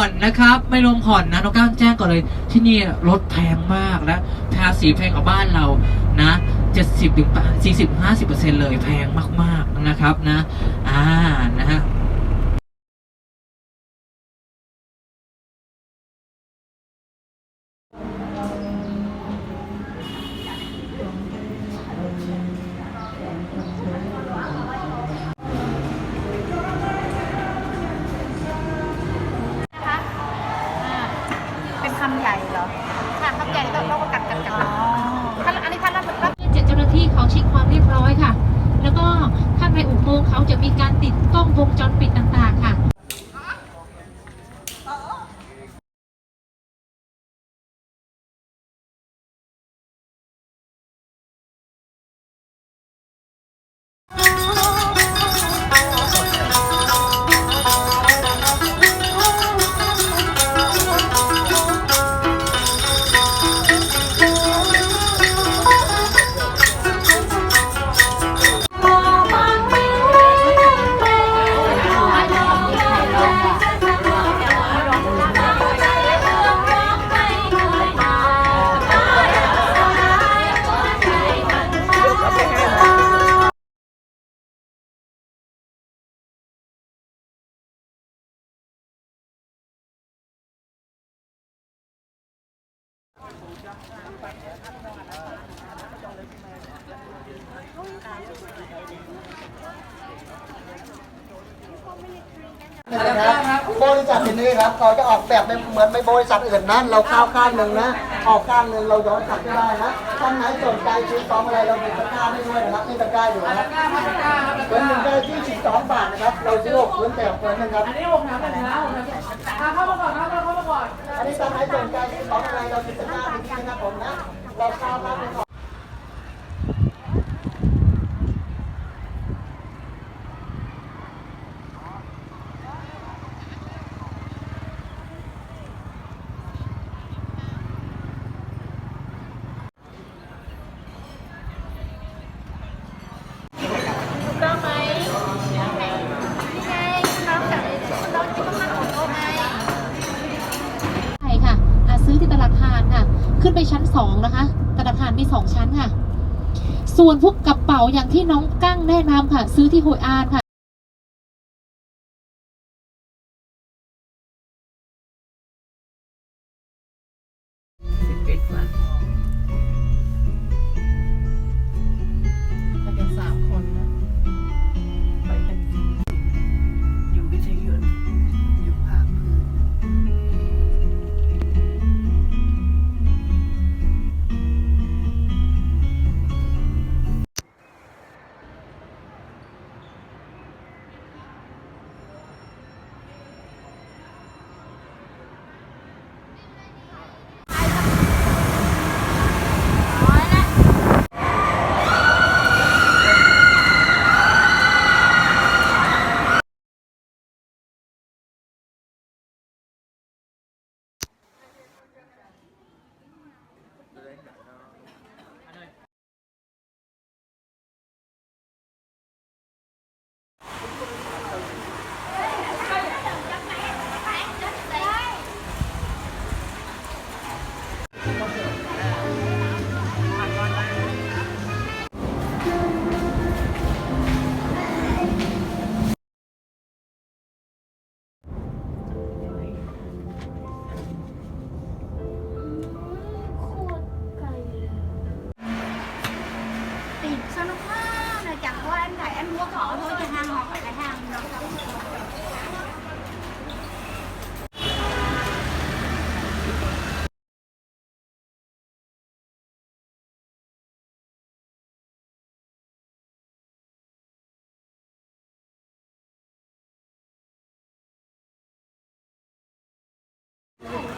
่อนนะครับ ไม่รวมผ่อนนะน้องก้าวแจ้งก่อนเลย ที่นี่รถแพงมากและภาษีแพงกว่าบ้านเรานะ70ถึง40 50เปอร์เซ็นต์เลยแพงมาก ๆ นะครับนะ อ่า นะฮะ คำใหญ่เหรอค่ะคำใหญ่ต้องต้องกัดกัดกัดท่านอันนี้ท่านรับรับเจ็ดเจ้าหน้าที่เขาเช็คความเรียบร้อยค่ะ แล้วก็ข้างในอุโมงค์เขาจะมีการติดกล้องวงจรปิดต่างๆค่ะ นะครับบริษัทที่นี้ครับเราจะออกแบบไม่เหมือนไม่บริษัทอื่นนะเราข้าวข้างหนึ่งนะ ออกข้างหนึ่งเราย้อนกลับไม่ได้นะท่านไหนสนใจซื้อของอะไรเรามีตะกร้าให้ด้วยนะครับมีตะกร้าอยู่นะครับเป็นหนึ่งได้ที่สิบสองบาทนะครับ เราซื้อหกพื้นแต่พื้นหนึงครับ อันนี้หกน้ำหนึ่งนะหกน้ำเข้ามาก่อนเข้ามาเข้ามาก่อน อันนี้ท่านไหนสนใจซื้อของอะไรเรามีตะกร้าให้ด้วยนะครับผมนะ เราเข้าวข้างหนึ่งก่อน ถูกต้องไหมนี่ไงคุณน้องจากคุณน้องจะต้องมาของเขาไง ใช่ค่ะอะ ซื้อที่ตลาดทานค่ะ ขึ้นไปชั้ นสองนะคะตลาดทานมีสองชั้นค่ะ ส่วนพวกกระเป๋าอย่างที่น้องกั้งแนะนำค่ะ ซื้อที่โฮยอานค่ะไปกันสามคนนะ ไปกันอยู่วิทยุอยู่ sao nó khó này chẳng qua em thấy em mua thỏ thôi chứ hàng họ phải là hàng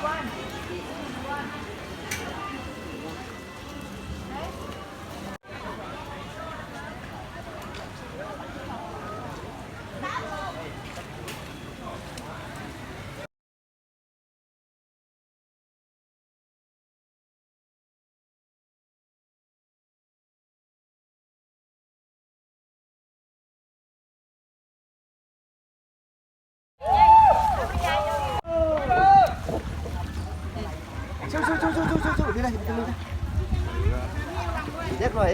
One, two, one. สู้พี่เลยพี่เลยเย็ดหน่อ